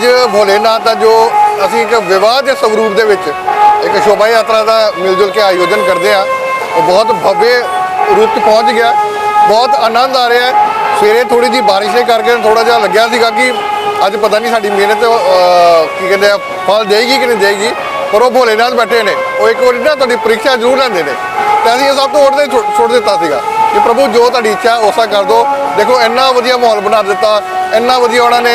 ਅੱਜ ਭੋਲੇਨਾਥ ਦਾ ਜੋ ਅਸੀਂ ਇੱਕ ਵਿਵਾਹ ਦੇ ਸਵਰੂਪ ਦੇ ਵਿੱਚ ਇੱਕ ਸ਼ੋਭਾ ਯਾਤਰਾ ਦਾ ਮਿਲ ਜੁਲ ਕੇ ਆਯੋਜਨ ਕਰਦੇ ਆ ਉਹ ਬਹੁਤ ਭव्य ਰੂਪ 'ਚ ਪਹੁੰਚ ਗਿਆ। ਬਹੁਤ ਆਨੰਦ ਆ ਰਿਹਾ ਹੈ। ਸਵੇਰੇ ਥੋੜੀ ਜੀ ਬਾਰਿਸ਼ ਦੇ ਕਰਕੇ ਥੋੜਾ ਜਿਹਾ ਲੱਗਿਆ ਸੀਗਾ ਕਿ ਅੱਜ ਪਤਾ ਨਹੀਂ ਸਾਡੀ ਮਿਹਨਤ ਕੀ ਕਹਿੰਦੇ ਆ, ਫਲ ਦੇਗੀ ਕਿ ਨਹੀਂ ਦੇਗੀ, ਪਰ ਉਹ ਭੋਲੇਨਾਥ ਬੈਠੇ ਨੇ। ਉਹ ਇੱਕ ਵਾਰੀ ਨਾ ਤੁਹਾਡੀ ਪ੍ਰੀਖਿਆ ਜ਼ਰੂਰ ਲੈਂਦੇ ਨੇ। ਤਾਂ ਅਸੀਂ ਇਹ ਸਭ ਤੋਂ ਉੱਤੇ ਛੋੜ ਦਿੱਤਾ ਸੀਗਾ ਕਿ ਪ੍ਰਭੂ ਜੋ ਤੁਹਾਡੀ ਇੱਛਾ ਉਸਾ ਕਰ ਦਿਓ। ਦੇਖੋ, ਇੰਨਾ ਵਧੀਆ ਮਾਹੌਲ ਬਣਾ ਦਿੱਤਾ, ਇੰਨਾ ਵਧੀਆ ਉਹਨਾਂ ਨੇ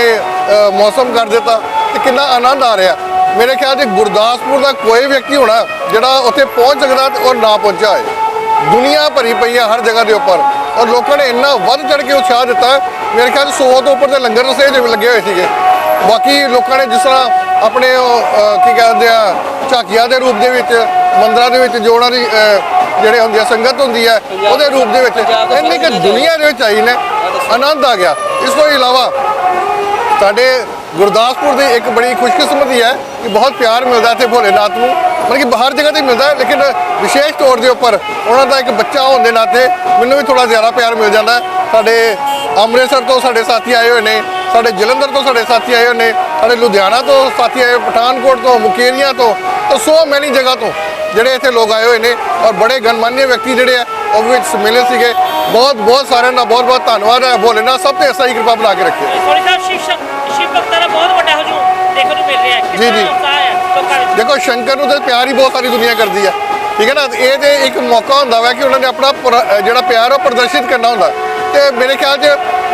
ਮੌਸਮ ਕਰ ਦਿੱਤਾ ਤੇ ਕਿੰਨਾ ਆਨੰਦ ਆ ਰਿਹਾ। ਮੇਰੇ ਖਿਆਲ 'ਚ ਗੁਰਦਾਸਪੁਰ ਦਾ ਕੋਈ ਵਿਅਕਤੀ ਹੋਣਾ ਜਿਹੜਾ ਉੱਥੇ ਪਹੁੰਚ ਸਕਦਾ ਤੇ ਉਹ ਨਾ ਪਹੁੰਚਿਆ ਹੋਏ। ਦੁਨੀਆ ਭਰੀ ਪਈ ਹੈ ਹਰ ਜਗ੍ਹਾ ਦੇ ਉੱਪਰ ਔਰ ਲੋਕਾਂ ਨੇ ਇੰਨਾ ਵੱਧ ਚੜ ਕੇ ਉਤਸ਼ਾਹ ਦਿੱਤਾ। ਮੇਰੇ ਖਿਆਲ 'ਚ 100 ਤੋਂ ਉੱਪਰ ਦੇ ਲੰਗਰ ਰਸੇ ਜਿਵੇਂ ਲੱਗੇ ਹੋਏ ਸੀਗੇ। ਬਾਕੀ ਲੋਕਾਂ ਨੇ ਜਿਸ ਤਰ੍ਹਾਂ ਆਪਣੇ ਕੀ ਕਹਿੰਦੇ ਆ ਝਾਕੀਆਂ ਦੇ ਰੂਪ ਦੇ ਵਿੱਚ ਮੰਦਰਾਂ ਦੇ ਵਿੱਚ ਜੋ ਉਹਨਾਂ ਦੀ ਜਿਹੜੇ ਹੁੰਦੀ ਆ ਸੰਗਤ ਹੁੰਦੀ ਹੈ ਉਹਦੇ ਰੂਪ ਦੇ ਵਿੱਚ ਇੰਨੀ ਕਿ ਦੁਨੀਆ ਦੇ ਵਿੱਚ ਆਈ ਨੇ। ਆਨੰਦ ਆ ਗਿਆ। ਇਸ ਤੋਂ ਇਲਾਵਾ ਸਾਡੇ ਗੁਰਦਾਸਪੁਰ ਦੀ ਇੱਕ ਬੜੀ ਖੁਸ਼ਕਿਸਮਤੀ ਹੈ ਕਿ ਬਹੁਤ ਪਿਆਰ ਮਿਲਦਾ ਇੱਥੇ ਭੋਲੇਨਾਥ ਨੂੰ। ਮਤਲਬ ਕਿ ਹਰ ਜਗ੍ਹਾ ਤੇ ਮਿਲਦਾ ਲੇਕਿਨ ਵਿਸ਼ੇਸ਼ ਤੌਰ ਦੇ ਉੱਪਰ ਉਹਨਾਂ ਦਾ ਇੱਕ ਬੱਚਾ ਹੋਣ ਦੇ ਨਾਤੇ ਮੈਨੂੰ ਵੀ ਥੋੜਾ ਜ਼ਿਆਦਾ ਪਿਆਰ ਮਿਲ ਜਾਂਦਾ ਸਾਡੇ ਅੰਮ੍ਰਿਤਸਰ ਤੋਂ ਸਾਡੇ ਸਾਥੀ ਆਏ ਹੋਏ ਨੇ ਸਾਡੇ ਜਲੰਧਰ ਤੋਂ ਸਾਡੇ ਸਾਥੀ ਆਏ ਹੋਏ ਨੇ ਸਾਡੇ ਲੁਧਿਆਣਾ ਤੋਂ ਸਾਥੀ ਆਏ ਹੋਏ, ਪਠਾਨਕੋਟ ਤੋਂ ਮੁਕੇਰੀਆਂ ਤੋਂ ਤਾਂ ਸੋ ਮੈਨੀ ਜਗ੍ਹਾ ਤੋਂ ਜਿਹੜੇ ਇੱਥੇ ਲੋਕ ਆਏ ਹੋਏ ਨੇ ਔਰ ਬੜੇ ਗਣਮਾਨਿਆ ਵਿਅਕਤੀ ਜਿਹੜੇ ਆ ਉਹ ਵੀ ਵਿੱਚ ਮਿਲੇ ਸੀਗੇ। ਬਹੁਤ ਬਹੁਤ ਸਾਰਿਆਂ ਦਾ ਬਹੁਤ ਬਹੁਤ ਧੰਨਵਾਦ ਹੈ। ਭੋਲੇਨਾਥ ਸਭ ਤੇ ਐਸਾ ਹੀ ਕਿਰਪਾ ਬਣਾ ਕੇ ਰੱਖੇ ਦੇਖਣ ਨੂੰ ਮਿਲ ਰਿਹਾ ਹੈ। ਜੀ, ਜੀ। ਕਿੰਨਾ ਉਤਸ਼ਾਹ ਹੈ ਲੋਕਾਂ ਵਿੱਚ ਦੇਖੋ ਸ਼ੰਕਰ ਨੂੰ ਤੇ ਪਿਆਰ ਹੀ ਬਹੁਤ ਸਾਰੀ ਦੁਨੀਆ ਕਰਦੀ ਹੈ ਠੀਕ ਹੈ ਨਾ? ਇਹ ਤੇ ਇੱਕ ਮੌਕਾ ਹੁੰਦਾ ਵਾ ਕਿ ਉਹਨਾਂ ਨੇ ਆਪਣਾ ਪਰ- ਅਹ ਜਿਹੜਾ ਪਿਆਰ ਉਹ ਪ੍ਰਦਰਸ਼ਿਤ ਕਰਨਾ ਹੁੰਦਾ। ਤੇ ਮੇਰੇ ਖਿਆਲ 'ਚ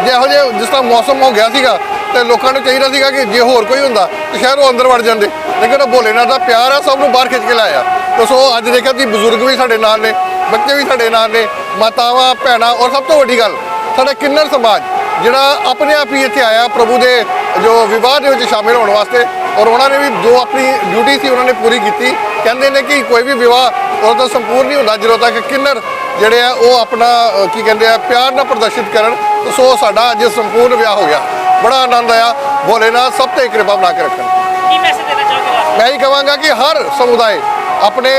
ਜਿਹੋ ਜਿਹੇ ਜਿਸ ਤਰ੍ਹਾਂ ਮੌਸਮ ਹੋ ਗਿਆ ਸੀਗਾ ਤੇ ਲੋਕਾਂ ਨੂੰ ਚਾਹੀਦਾ ਸੀਗਾ ਕਿ ਜੇ ਹੋਰ ਕੋਈ ਹੁੰਦਾ ਤਾਂ ਸ਼ਾਇਦ ਉਹ ਅੰਦਰ ਵੜ ਜਾਂਦੇ। ਲੇਕਿਨ ਉਹ ਭੋਲੇਨਾਥ ਦਾ ਪਿਆਰ ਆ ਸਭ ਨੂੰ ਬਾਹਰ ਖਿੱਚ ਕੇ ਲਾਇਆ। ਤੇ ਸੋ ਅੱਜ ਦੇਖਿਆ ਕਿ ਬਜ਼ੁਰਗ ਵੀ ਸਾਡੇ ਨਾਲ ਨੇ ਬੱਚੇ ਵੀ ਸਾਡੇ ਨਾਲ ਨੇ ਮਾਤਾਵਾਂ ਭੈਣਾਂ ਔਰ ਸਭ ਤੋਂ ਵੱਡੀ ਗੱਲ ਸਾਡਾ ਕਿੰਨਰ ਸਮਾਜ ਜਿਹੜਾ ਆਪਣੇ ਆਪ ਹੀ ਇੱਥੇ ਆਇਆ ਪ੍ਰਭੂ ਦੇ ਜੋ ਵਿਵਾਹ ਦੇ ਵਿੱਚ ਸ਼ਾਮਿਲ ਹੋਣ ਵਾਸਤੇ ਔਰ ਉਹਨਾਂ ਨੇ ਵੀ ਜੋ ਆਪਣੀ ਡਿਊਟੀ ਸੀ ਉਹਨਾਂ ਨੇ ਪੂਰੀ ਕੀਤੀ। ਕਹਿੰਦੇ ਨੇ ਕਿ ਕੋਈ ਵੀ ਵਿਵਾਹ ਉਹ ਤਾਂ ਸੰਪੂਰਨ ਨਹੀਂ ਹੁੰਦਾ ਜਦੋਂ ਤੱਕ ਕਿੰਨਰ ਜਿਹੜੇ ਆ ਉਹ ਆਪਣਾ ਕੀ ਕਹਿੰਦੇ ਆ ਪਿਆਰ ਨਾਲ ਪ੍ਰਦਰਸ਼ਿਤ ਕਰਨ ਸੋ ਸਾਡਾ ਅੱਜ ਸੰਪੂਰਨ ਵਿਆਹ ਹੋ ਗਿਆ। ਬੜਾ ਆਨੰਦ ਆਇਆ। ਭੋਲੇਨਾਥ ਸਭ ਤੇ ਕਿਰਪਾ ਬਣਾ ਕੇ ਰੱਖਣ। ਕੀ ਮੈਸੇਜ ਦੇਣਾ ਚਾਹੋਗੇ ਮੈਂ ਹੀ ਕਹਾਂਗਾ ਕਿ ਹਰ ਸਮੁਦਾਇ ਆਪਣੇ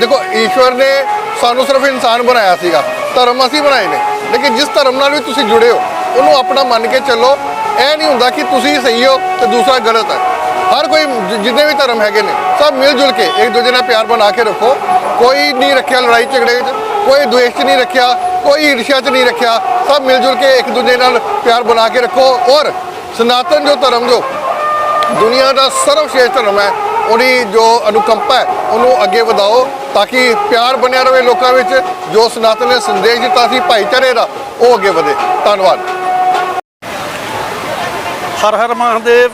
ਦੇਖੋ ਈਸ਼ਵਰ ਨੇ ਸਾਨੂੰ ਸਿਰਫ ਇਨਸਾਨ ਬਣਾਇਆ ਸੀਗਾ। ਧਰਮ ਅਸੀਂ ਬਣਾਏ ਨੇ। ਲੇਕਿਨ ਜਿਸ ਧਰਮ ਨਾਲ ਵੀ ਤੁਸੀਂ ਜੁੜੇ ਹੋ ਉਹਨੂੰ ਆਪਣਾ ਮੰਨ ਕੇ ਚੱਲੋ। ਇਹ ਨਹੀਂ ਹੁੰਦਾ ਕਿ ਤੁਸੀਂ ਸਹੀ ਹੋ ਤੇ ਦੂਸਰਾ ਗਲਤ ਹੈ। ਹਰ ਕੋਈ ਜਿੰਨੇ ਵੀ ਧਰਮ ਹੈਗੇ ਨੇ, ਸਭ ਮਿਲ ਜੁਲ ਕੇ ਇੱਕ ਦੂਜੇ ਨਾਲ ਪਿਆਰ ਬਣਾ ਕੇ ਰੱਖੋ। ਕੋਈ ਨਹੀਂ ਰੱਖਿਆ ਲੜਾਈ ਝਗੜੇ 'ਚ ਕੋਈ ਦੁਵੇਸ਼ 'ਚ ਨਹੀਂ ਰੱਖਿਆ, ਕੋਈ ਈਰਸ਼ਾ 'ਚ ਨਹੀਂ ਰੱਖਿਆ, ਸਭ ਮਿਲ ਜੁਲ ਕੇ ਇੱਕ ਦੂਜੇ ਨਾਲ ਪਿਆਰ ਬਣਾ ਕੇ ਰੱਖੋ। ਔਰ ਸਨਾਤਨ ਜੋ ਧਰਮ ਜੋ ਦੁਨੀਆ ਦਾ ਸਰਵਸ਼੍ਰੇਸ਼ਠ ਧਰਮ ਹੈ, ਉਹਦੀ ਜੋ ਅਨੁਕੰਪਾ ਹੈ, ਉਹਨੂੰ ਅੱਗੇ ਵਧਾਓ ਤਾਂ ਕਿ ਪਿਆਰ ਬਣਿਆ ਰਹੇ ਲੋਕਾਂ ਵਿੱਚ, ਜੋ ਸਨਾਤਨ ਨੇ ਸੰਦੇਸ਼ ਦਿੱਤਾ ਸੀ ਭਾਈਚਾਰੇ ਦਾ, ਉਹ ਅੱਗੇ ਵਧੇ। ਧੰਨਵਾਦ। ਹਰ ਹਰ ਮਹਾਦੇਵ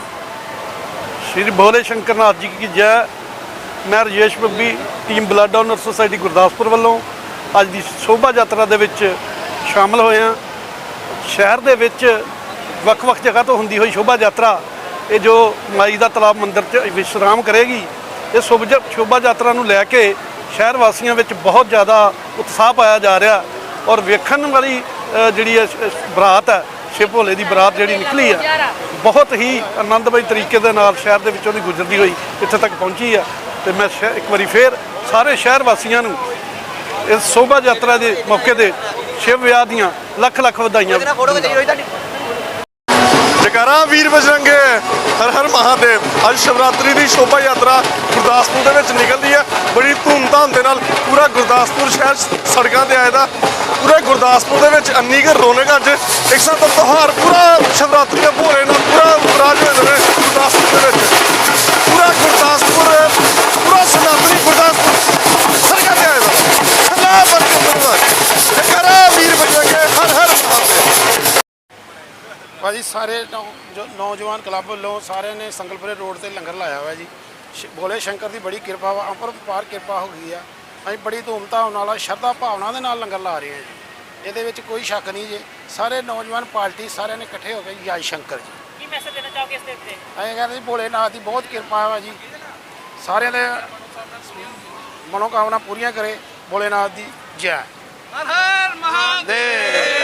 ਸ਼੍ਰੀ ਭੋਲੇ ਸ਼ੰਕਰ ਨਾਥ ਜੀ ਕੀ ਜੈ। ਮੈਂ Rajesh Babbi, team blood donor society Gurdaspur ਵੱਲੋਂ ਅੱਜ ਦੀ ਸ਼ੋਭਾ ਯਾਤਰਾ ਦੇ ਵਿੱਚ ਸ਼ਾਮਲ ਹੋਏ ਹਾਂ। ਸ਼ਹਿਰ ਦੇ ਵਿੱਚ ਵੱਖ-ਵੱਖ ਜਗ੍ਹਾ ਤੋਂ ਹੁੰਦੀ ਹੋਈ ਸ਼ੋਭਾ ਯਾਤਰਾ, ਇਹ ਜੋ ਮਾਈ ਦਾ ਤਲਾਬ ਮੰਦਿਰ 'ਚ ਵਿਸ਼ਰਾਮ ਕਰੇਗੀ, ਇਹ ਸ਼ੁਭ ਸ਼ੋਭਾ ਯਾਤਰਾ ਨੂੰ ਲੈ ਕੇ ਸ਼ਹਿਰ ਵਾਸੀਆਂ ਵਿੱਚ ਬਹੁਤ ਜ਼ਿਆਦਾ ਉਤਸ਼ਾਹ ਪਾਇਆ ਜਾ ਰਿਹਾ ਔਰ ਵੇਖਣ ਵਾਲੀ ਜਿਹੜੀ ਇਹ ਬਰਾਤ ਹੈ, ਸ਼ਿਵ ਭੋਲੇ ਦੀ ਬਰਾਤ ਜਿਹੜੀ ਨਿਕਲੀ ਹੈ ਬਹੁਤ ਹੀ ਆਨੰਦਮਈ ਤਰੀਕੇ ਦੇ ਨਾਲ ਸ਼ਹਿਰ ਦੇ ਵਿੱਚੋਂ ਦੀ ਗੁਜ਼ਰਦੀ ਹੋਈ, ਇੱਥੇ ਤੱਕ ਪਹੁੰਚੀ ਹੈ ਤੇ ਮੈਂ ਸ਼ਹਿ- ਇੱਕ ਵਾਰੀ ਫੇਰ ਸਾਰੇ ਸ਼ਹਿਰ ਵਾਸੀਆਂ ਨੂੰ ਇਸ ਸ਼ੋਭਾ ਯਾਤਰਾ ਦੇ ਮੌਕੇ ਤੇ ਸ਼ਿਵ ਵਿਆਹ ਦੀਆਂ ਲੱਖ ਲੱਖ ਵਧਾਈਆਂ ਜਕਾਰਾ, ਵੀਰ ਬਜਰੰਗੇ, ਹਰ ਹਰ ਮਹਾਦੇਵ। ਅੱਜ ਸ਼ਿਵਰਾਤਰੀ ਦੀ ਸ਼ੋਭਾ ਯਾਤਰਾ ਗੁਰਦਾਸਪੁਰ ਦੇ ਵਿੱਚ ਨਿਕਲਦੀ ਹੈ। ਬੜੀ ਧੂਮਧਾਮ ਦੇ ਨਾਲ ਪੂਰਾ ਗੁਰਦਾਸਪੁਰ ਸ਼ਹਿਰ ਸੜਕਾਂ ਤੇ ਆਇਆ ਦਾ। ਪੂਰੇ ਗੁਰਦਾਸਪੁਰ ਦੇ ਵਿੱਚ ਅੰਨੀ ਘਰ ਰੌਣਕ ਅੱਜ। ਇੱਕ ਸਾਥ ਤਿਉਹਾਰ, ਪੂਰਾ ਸ਼ਿਵਰਾਤਰੀ ਦੇ ਭੋਰੇ ਨਾਲ ਪੂਰਾ ਰਾਜ ਹੋਏ ਗੁਰਦਾਸਪੁਰ ਦੇ ਵਿੱਚ ਪੂਰਾ ਗੁਰਦਾਸਪੁਰ ਪੂਰਾ ਸਨਾਤਨੀ ਗੁਰਦਾਸਪੁਰ ਸੜਕਾਂ ਤੇ ਆਇਆ ਦਾ ਅੱਲਾ ਬਰਕਤ ਦੇ ਜਕਾਰਾ ਵੀਰ ਬਜਰੰਗੇ ਹਰ ਹਰ ਮਹਾਦੇਵ ਭਾਜੀ ਸਾਰੇ ਨੌ- ਜੋ ਨੌਜਵਾਨ ਕਲੱਬ ਵੱਲੋਂ ਸਾਰਿਆਂ ਨੇ ਸੰਗਲਪੁਰੇ ਰੋਡ ਤੇ ਲੰਗਰ ਲਾਇਆ ਹੋਇਆ ਜੀ। ਸ਼- ਭੋਲੇ ਸ਼ੰਕਰ ਦੀ ਬੜੀ ਕਿਰਪਾ ਵਾ ਅਪਰੰਪਾਰ ਕਿਰਪਾ ਹੋ ਗਈ ਆ। ਅਸੀਂ ਬੜੀ ਧੂਮਧਾਮ ਨਾਲ ਸ਼ਰਧਾ ਭਾਵਨਾ ਦੇ ਨਾਲ ਲੰਗਰ ਲਾ ਰਹੇ ਹਾਂ ਜੀ। ਇਹਦੇ ਵਿੱਚ ਕੋਈ ਸ਼ੱਕ ਨਹੀਂ ਜੀ। ਸਾਰੇ ਨੌਜਵਾਨ ਪਾਰਟੀ ਸਾਰਿਆਂ ਨੇ ਇਕੱਠੇ ਹੋ ਕੇ ਜੈ ਸ਼ੰਕਰ ਜੀ। ਕੀ ਮੈਸੇਜ ਦੇਣਾ ਚਾਹੋਗੇ ਇਸ ਦੇ ਉੱਤੇ? ਅਸੀਂ ਕਹਿੰਦੇ ਜੀ ਭੋਲੇਨਾਥ ਦੀ ਬਹੁਤ ਕਿਰਪਾ ਵਾ ਜੀ। ਸਾਰਿਆਂ ਦੇ ਮਨੋਕਾਮਨਾ ਪੂਰੀਆਂ ਕਰੇ ਭੋਲੇਨਾਥ ਦੀ ਜੈ। ਹਰ ਹਰ ਮਹਾਦੇਵ!